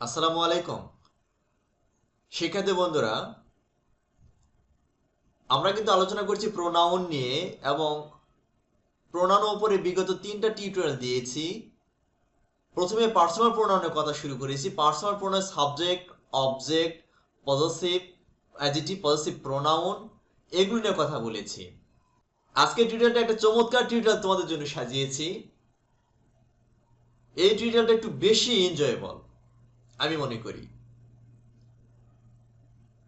আসসালামু আলাইকুম। শিক্ষার্থী বন্ধুরা, আমরা কিন্তু আলোচনা করছি প্রোনাউন নিয়ে এবং প্রোনাউন উপরে বিগত তিনটা টিউটোরিয়াল দিয়েছি। প্রথমে পার্সোনাল প্রোনাউনের কথা শুরু করেছি। Personal pronoun subject object positive additive positive pronoun এগুলো নিয়ে কথা বলেছি। আজকের টিউটোরিয়ালটা একটা চমৎকার টিউটোরিয়াল তোমাদের জন্য সাজিয়েছি। এই টিউটোরিয়ালটা একটু বেশি এনজয়েবল আমি মনে করি।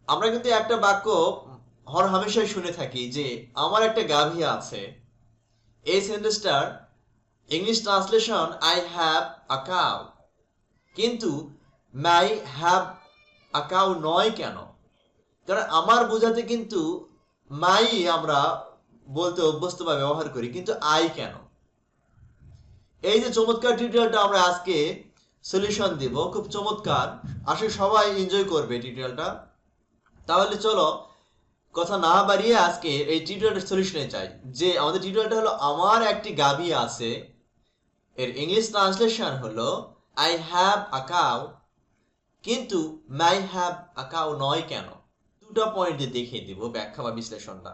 আমরা কিন্তু একটা বাক্য হর হামেশাই শুনে থাকি যে, আমার একটা গাভী আছে। এই সেন্টেন্সটার English translation I have a cow কিন্তু মাই হ্যাভ আ কাউ নয় কেন? কারণ আমার বোঝাতে কিন্তু মাই আমরা বলতে অভ্যস্ত বা ব্যবহার করি, কিন্তু আই কেন? এই যে চমৎকার টিউটোরিয়ালটা আমরা আজকে সলিউশন দিব। খুব চমৎকার। আসলে সবাই এনজয় করবে টিউটোরিয়ালটা তাহলে চলো, কথা না বাড়িয়ে আজকে এই টিউটোরিয়ালটার সলিউশনে চাই যে আমাদের টিউটোরিয়ালটা হলো, আমার একটি গাভী আছে। এর ইংলিশ ট্রান্সলেশন হলো আই হ্যাভ আ কাউ কিন্তু মাই হ্যাভ আ কাউ নয় কেন? দুটো পয়েন্টে দেখিয়ে দিব ব্যাখ্যা বা বিশ্লেষণটা।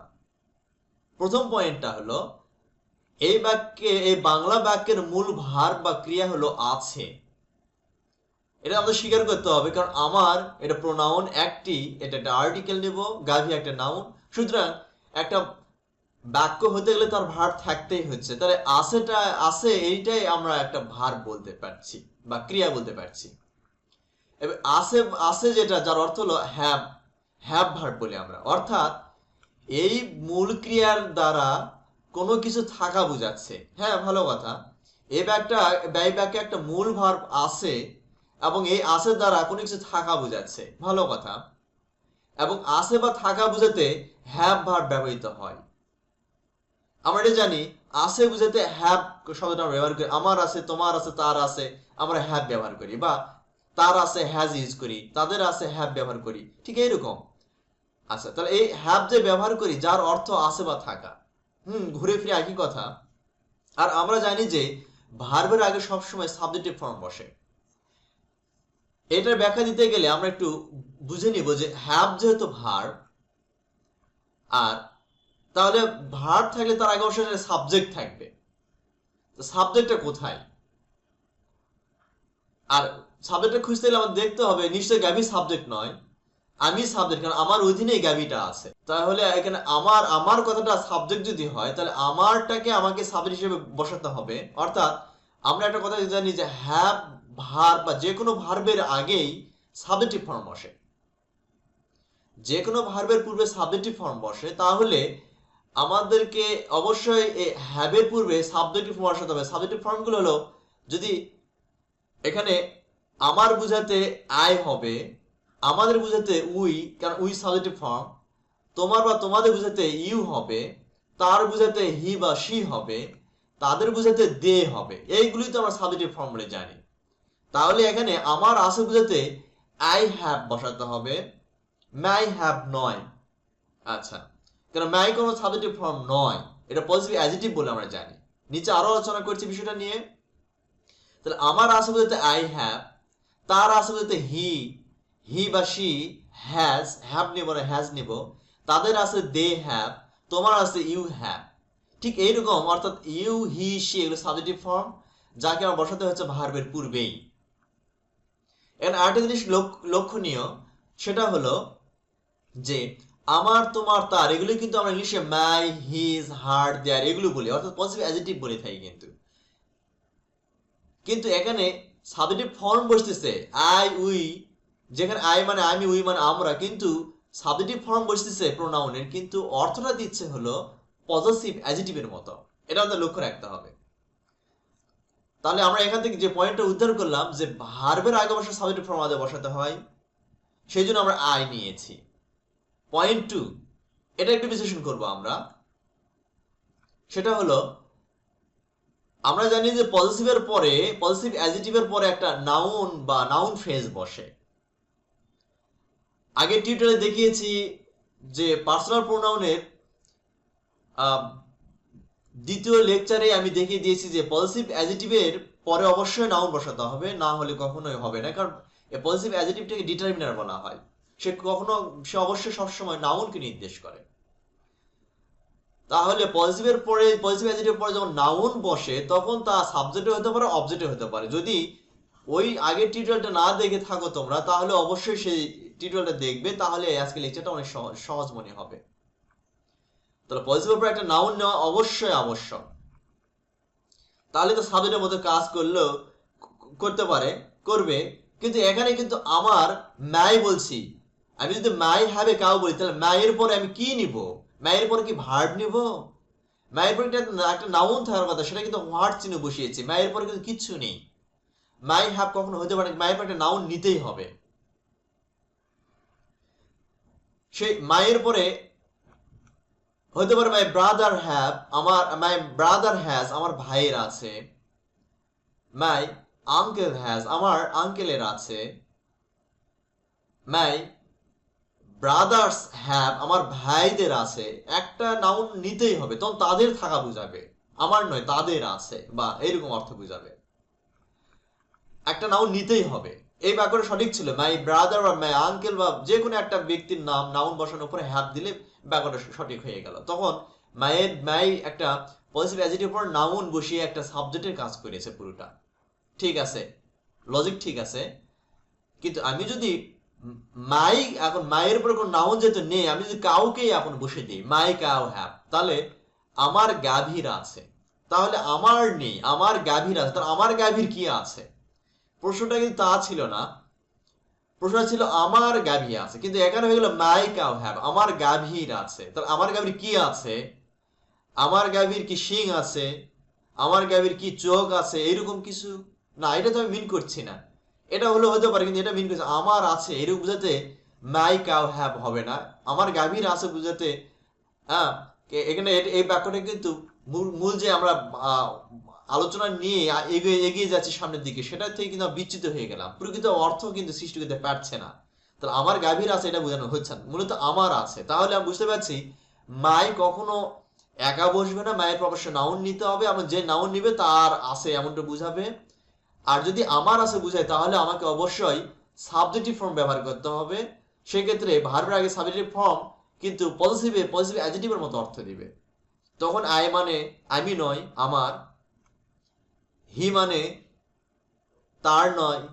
প্রথম পয়েন্টটা হলো, এই বাক্যে, এই বাংলা বাক্যের মূল ভার বা ক্রিয়া হলো, আছে। এটা আমাদের স্বীকার করতে হবে, কারণ আমার এটা প্রোনাউন একটি, এটা একটা আর্টিকেল নেব, গাভী একটা নাউন সুতরাং একটা বাক্য হতে গেলে তার ভার থাকতেই হচ্ছে। তাহলে আসেটা, আসে এইটাই আমরা একটা ভার বলতে পারছি, বা ক্রিয়া বলতে পারছি। এবার আসে আসে যেটা, যার অর্থ হলো হ্যাভ হ্যাভ ভার বলি আমরা। অর্থাৎ এই মূল ক্রিয়ার দ্বারা কোনো কিছু থাকা বোঝাচ্ছে। হ্যাঁ ভালো কথা। এই ব্যাগটা ব্যয় ব্যাগে একটা মূল ভার আছে এবং এই আসে দ্বারা কোনো কিছু থাকা বোঝাচ্ছে। ভালো কথা। এবং আসে বা থাকা বোঝাতে হ্যাভ ভার ব্যবহৃত হয়। আমরা এটা জানি, আসে বুঝাতে হ্যাভ শব্দটা আমরা ব্যবহার করি, আমার আছে তোমার আছে তার আছে আমরা হ্যাভ ব্যবহার করি বা তার আছে হ্যাজ ইউজ করি, তাদের আছে হ্যাভ ব্যবহার করি, ঠিক এইরকম। আচ্ছা তাহলে এই হ্যাভ যে ব্যবহার করি, যার অর্থ আছে বা থাকা। হুম, ঘুরে ফিরে একই কথা। আর আমরা জানি যে ভার্বের আগে সবসময় সাবজেক্টিভ ফর্ম বসে। এটার ব্যাখ্যা দিতে গেলে আমরা একটু বুঝে নিব যে হ্যাভ যেহেতু ভার আর তাহলে ভার থাকলে তার আগে অবশ্যই সাবজেক্ট থাকবে। সাবজেক্টটা কোথায়? আর সাবজেক্টটা খুঁজতে গেলে আমাদের দেখতে হবে, নিশ্চয়ই গাভী সাবজেক্ট নয়, আমি সাবজেক্ট কারণ আমার অধীনেই গাভীটা আছে। তাহলে এখানে আমার আমার কথাটা সাবজেক্ট যদি হয়, তাহলে আমারটাকে আমাকে সাবজেক্ট হিসেবে বসাতে হবে। অর্থাৎ আমরা একটা কথা জানি যে হ্যাভ ভার বা যে কোনো ভার্বের আগেই সাবজেক্টিভ ফর্ম বসে। যে কোনো ভার্বের পূর্বে সাবজেক্টিভ ফর্ম বসে, তাহলে আমাদেরকে অবশ্যই হ্যাবের পূর্বে সাবজেক্টিভ ফর্ম বসাতে হবে। সাবজেক্টিভ ফর্মগুলো হলো, যদি এখানে আমার বুঝাতে আই হবে, আমাদের বুঝাতে উই কারণ উই সাবজেক্টিভ ফর্ম তোমার বা তোমাদের বুঝাতে ইউ হবে, তার বুঝাতে হি বা শি হবে, তাদের বুঝাতে দে হবে। এইগুলি তো আমরা সাবজেক্টিভ ফর্ম বলে জানি। তাহলে এখানে আমার আছে বুঝাতে আই হ্যাভ বসাতে হবে। মাই হ্যাভ নয়। আচ্ছা। কারণ মাই কোনো সাবজেক্টিভ ফর্ম নয়। এটা পজিটিভ অ্যাজিটিভ বলে আমরা জানি। নিচে আরও আলোচনা করছি বিষয়টা নিয়ে। তাহলে আমার আছে বুঝাতে আই হ্যাভ তার আছে বুঝাতে হি হি বা শি হ্যাজ হ্যাভ নেব না হ্যাজ নেব। তাদের আছে দে হ্যাভ তোমার আছে ইউ হ্যাভ ঠিক এইরকম, অর্থাৎ ইউ হি শি এগুলো সাবজেক্টিভ ফর্ম যাকে আমার বসাতে হচ্ছে ভার্বের পূর্বেই। এর আরেকটা জিনিস লক্ষণীয়, সেটা হলো যে আমার, তোমার, তার এগুলো কিন্তু আমরা ইংলিশে মাই হিজ হার্ট দেয়ার এগুলো বলি। অর্থাৎ পজিটিভ অ্যাজিটিভ বলে থাকি কিন্তু। কিন্তু এখানে সাবজেক্টিভ ফর্ম বসতেছে আই উই যেখানে আই মানে আমি উই মানে আমরা, কিন্তু সাবজেক্টিভ ফর্ম বসতেছে প্রোনাউনের কিন্তু অর্থটা দিচ্ছে হলো পজিটিভ অ্যাজিটিভের মতো। এটা আমাদের লক্ষ্য রাখতে হবে। তাহলে আমরা এখান থেকে যে পয়েন্টটা উদ্ধার করলাম, যে ভার্বের আগে অবশ্য সাবজেক্ট ফর্ম আগে বসাতে হয়, সেই জন্য আমরা আই নিয়েছি। পয়েন্ট টু এটা একটু বিশ্লেষণ করব আমরা। সেটা হলো, আমরা জানি যে পজিটিভের পরে পজিটিভ অ্যাজিটিভের পরে একটা নাউন বা নাউন ফ্রেজ বসে। আগে টিউটারে দেখিয়েছি যে পার্সোনাল প্রোনাউনের দ্বিতীয় লেকচারে আমি দেখিয়ে দিয়েছি যে পজিটিভ অ্যাজিটিভের পরে অবশ্যই নাউন বসাতে হবে, না হলে কখনোই হবে না, কারণ এই পজিটিভ অ্যাজেটিভটাকে ডিটারমিনার বলা হয়। সে কখনো, সে অবশ্যই সবসময় নাউনকে নির্দেশ করে। তাহলে পজিটিভের পরে পজিটিভ অ্যাজেটিভের পরে যখন নাউন বসে, তখন তা সাবজেক্টে হতে পারে অবজেক্টে হতে পারে। যদি ওই আগের টিউটোরিয়ালটা না দেখে থাকো তোমরা, তাহলে অবশ্যই সেই টিউটোরিয়ালটা দেখবে, তাহলে আজকে লেকচারটা অনেক সহজ সহজ মনে হবে। তাহলে পজিটিভের পরে একটা নাউন নেওয়া অবশ্যই আবশ্যক। তাহলে তো সাবজেক্টের মতো কাজ করলেও করতে পারে, করবে। কিন্তু এখানে কিন্তু আমার ম্যাই বলছি। আমি যদি মাই হ্যাভে কাউ বলি, তাহলে ম্যায়ের পরে আমি কি নিব? ম্যায়ের পরে কি ভার্ব নিব? ম্যায়ের পরে একটা নাউন থাকার কথা, সেটা কিন্তু হোয়াট চিহ্ন বসিয়েছি। ম্যায়ের পরে কিন্তু কিচ্ছু নেই। মাই হ্যাভ কখনো হতে পারে মায়ের পরে একটা নাউন নিতেই হবে। সেই মায়ের পরে হতে পারে মাই ব্রাদার হ্যাভ আমার মাই ব্রাদার হ্যাজ আমার ভাইয়ের আছে মাই আঙ্কেল হ্যাজ আমার আঙ্কেলের আছে মাই ব্রাদার্স হ্যাভ আমার ভাইদের আছে, একটা নাউন নিতেই হবে, তখন তাদের থাকা বুঝাবে, আমার নয়, তাদের আছে, বা এরকম অর্থ বুঝাবে। একটা নাউন নিতেই হবে, এই ব্যাপারে সঠিক ছিল মাই ব্রাদার বা মাই আঙ্কেল বা যে কোনো একটা ব্যক্তির নাম নাউন বসানোর উপরে হ্যাভ দিলে বাক্যটা সঠিক হয়ে গেল। তখন মায়ের মাই একটা পজিটিভ অ্যাজিটিভ পর নাউন বসিয়ে একটা সাবজেক্টের কাজ করেছে পুরোটা। ঠিক আছে? লজিক ঠিক আছে? কিন্তু আমি যদি মাই এখন মায়ের উপর কোনো নাউন যেহেতু নেই, আমি যদি কাউকেই এখন বসে দিই, মাই, কাউ হ্যাভ তাহলে আমার গাভীর আছে। তাহলে আমার নেই, আমার গাভীর আছে, তাহলে আমার গাভীর কি আছে? প্রশ্নটা কিন্তু তা ছিল না। প্রশ্নটা ছিল, আমার গাভী আছে? কিন্তু এখানে হয়ে গেল মাই কাউ হ্যাভ আমার গাভীর আছে। তাহলে আমার গাভীর কি আছে? আমার গাভীর কি শিং আছে? আমার গাভীর কি চোখ আছে? এরকম কিছু। না, এটা তো আমি মিন করছি না। এটা হলো হতে পারে, কিন্তু এটা মিন করছে আমার আছে। এরকম বুঝাতে মাই কাউ হ্যাভ হবে না। আমার গাভীর আছে বুঝাতে হ্যাঁ এখানে এই বাক্যটা কিন্তু মূল যে আমরা আলোচনা নিয়ে এগিয়ে এগিয়ে যাচ্ছি সামনের দিকে সেটা থেকে কিন্তু বিচ্যুত হয়ে গেলাম। প্রকৃত অর্থ কিন্তু সৃষ্টি করতে পারছে না। তাহলে আমার গাভীর আছে, এটা বোঝানো হচ্ছে মূলত আমার আছে। তাহলে আমি বুঝতে পারছি মাই কখনো একা বসবে না, মায়ের অবশ্যই নাউন নিতে হবে। এবং যে নাউন নিবে, তার আছে, এমনটা বুঝাবে। আর যদি আমার আছে বুঝায়, তাহলে আমাকে অবশ্যই সাবজেক্টিভ ফর্ম ব্যবহার করতে হবে। সেক্ষেত্রে ভার্বের আগে সাবজেক্টিভ ফর্ম কিন্তু পজিটিভে পজিটিভ অ্যাডজেক্টিভের মতো অর্থ দিবে। তখন আই মানে আমি নয়, আমার। হি মানে তার নয়,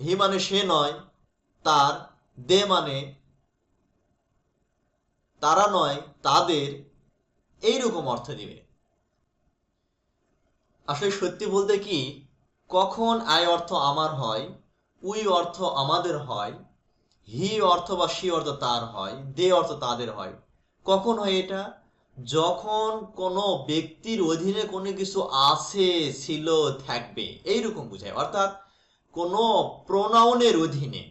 হি মানে সে নয়, তার দে মানে তারা নয়, তাদের, এইরকম অর্থ দিবে। আসলে সত্যি বলতে কি, কখন আই অর্থ আমার হয়, উই অর্থ আমাদের হয়, হি অর্থ বা সি অর্থ তার হয়, দে অর্থ তাদের হয়, কখন হয় এটা? যখন কোনো ব্যক্তির অধীনে কোনো কিছু আছে, ছিল, থাকবে, এইরকম বোঝায়। অর্থাৎ কোনো প্রোনাউনের অধীনে,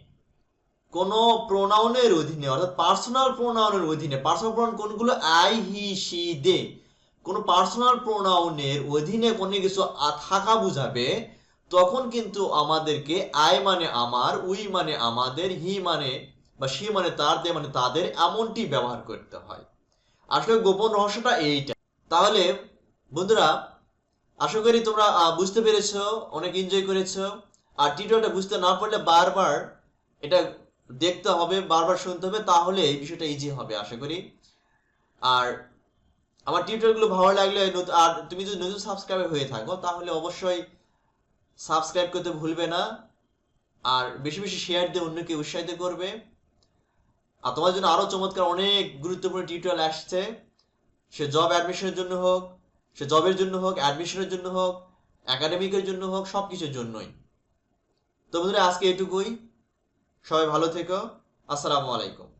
কোনো প্রোনাউনের অধীনে, অর্থাৎ পার্সোনাল প্রোনাউনের অধীনে, পার্সোনাল প্রোনাউন কোনগুলো? I, he she they. কোনো পার্সোনাল প্রোনাউনের অধীনে কোনো কিছু থাকা বুঝাবে, তখন কিন্তু আমাদেরকে আই মানে আমার, উই মানে আমাদের, হি মানে বা সি মানে তার, দে মানে তাদের, এমনটি ব্যবহার করতে হয়। আসলে গোপন রহস্যটা এইটা তাহলে, বন্ধুরা, আশা করি তোমরা বুঝতে পেরেছ, অনেক এনজয় করেছ। আর টিউটোরিয়ালটা বুঝতে না পারলে বারবার এটা দেখতে হবে, বারবার শুনতে হবে, তাহলে এই বিষয়টা ইজি হবে, আশা করি। আর আমার টিউটোরিয়ালগুলো ভালো লাগলে আর তুমি যদি নতুন সাবস্ক্রাইবার হয়ে থাকো, তাহলে অবশ্যই সাবস্ক্রাইব করতে ভুলবে না। আর বেশি বেশি শেয়ার দিয়ে অন্যকে উৎসাহিত করবে। আর তোমার জন্য আরও চমৎকার অনেক গুরুত্বপূর্ণ টিউটোরিয়াল আসছে। সে জব অ্যাডমিশনের জন্য হোক, সে জবের জন্য হোক অ্যাডমিশনের জন্য হোক একাডেমিকের জন্য হোক সব কিছুর জন্যই। তো বন্ধুরা, আজকে এটুকুই। সবাই ভালো থেকো। আসসালামু আলাইকুম।